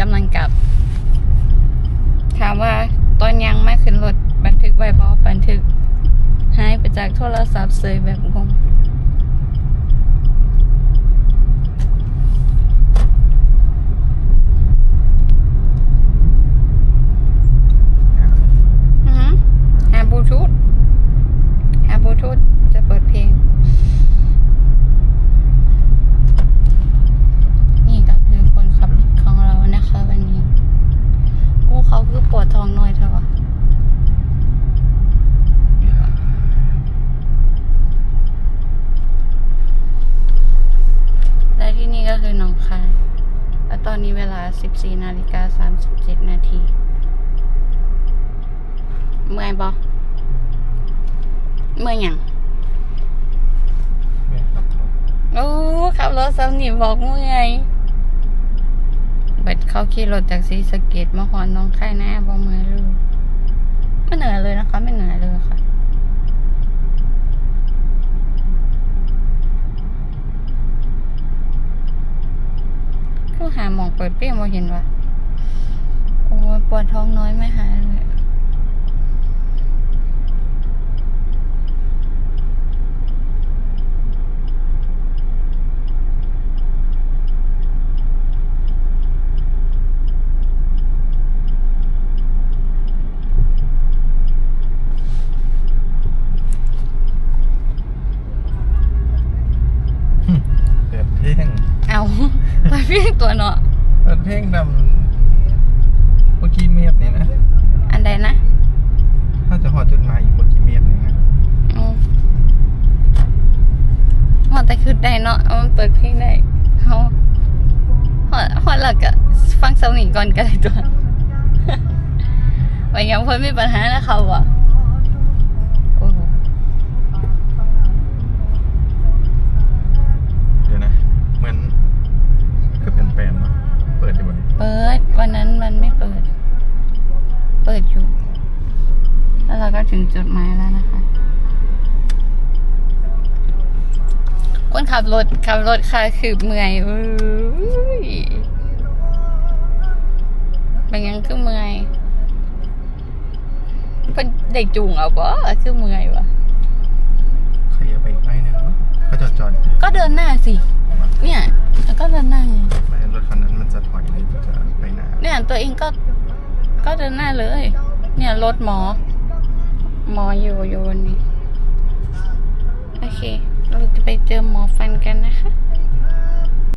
กำลังกลับ ถามว่าตอนยังไม่ขึ้นรถบันทึกไว้บอบันทึกหายไปจากโทรศัพท์เสยแบบงง อือหือหาบลูทูธหาบลูทูธจะเปิดเพลง นี่ก็คือคนขับรถของเรานะคะวันนี้โอ้เขาคือปวดท้องหน่อยเถอะวะและที่นี่ก็ คือหนองคาย และตอนนี้เวลา 14นาฬิกา37 นาที เมื่อยบอเมื่อยหยังแม่ครับผมโอ้ขับรถซ้ำนี่บอกเมื่อยเบ็ดเขาขี่รถจากศรีสะเกดมาหอนน้องค่ายหน้าบอเมื่อยเลยไม่เหนื่อยเลยนะคะ ไม่เหนื่อยเลยค่ะ คือ หาหมองเปิดเปรี้ยงมาเห็นว่าโอ้ยปวดท้องน้อยไม่หายเลยเปิดเพลงเอา ไปเพียงตัวเนาะเปิดเพลงดำเมื่อกี้เมียดนี่นะอันใดนะถ้าจะหอดจดหมายอีกเมื่อกี้เมียดนี่นะเอาหอดแต่คือได้เนาะเอามันเปิดเพลงได้เขาหอดหอดหลักอะฟังเสาหนีก่อนก็ได้ตัวว่ายังเพิ่นมีปัญหาแล้วเขาอะโอ้โห เดี๋ยวนะ เหมือนก็เป็นแปลนเนาะเปิดอยู่บนนี้ เปิด วันนั้นมันไม่ เปิด เปิดอยู่ แล้วเราก็ถึงจุดหมายแล้วนะคะ คนขับรถขับรถค่ะคือเมื่อยอุ้ยเป็นยังคือเมื่อยเพิ่นได้จูงเอาบ่คือเมื่อยวะขยับไปอีกหน่อยนึงเนาะก็จอดจอดอยู่ก็เดินหน้าสิ เนี่ย แล้วก็เดินหน้าไงไม่รถคันนั้นมันจะถอยหรือจะไปหน้าเนี่ยตัวเองก็ก็เดินหน้าเลย เนี่ยรถหมอ หมออยู่อยู่วันนี้โอเค เราจะไปเจอหมอฟันกันนะคะ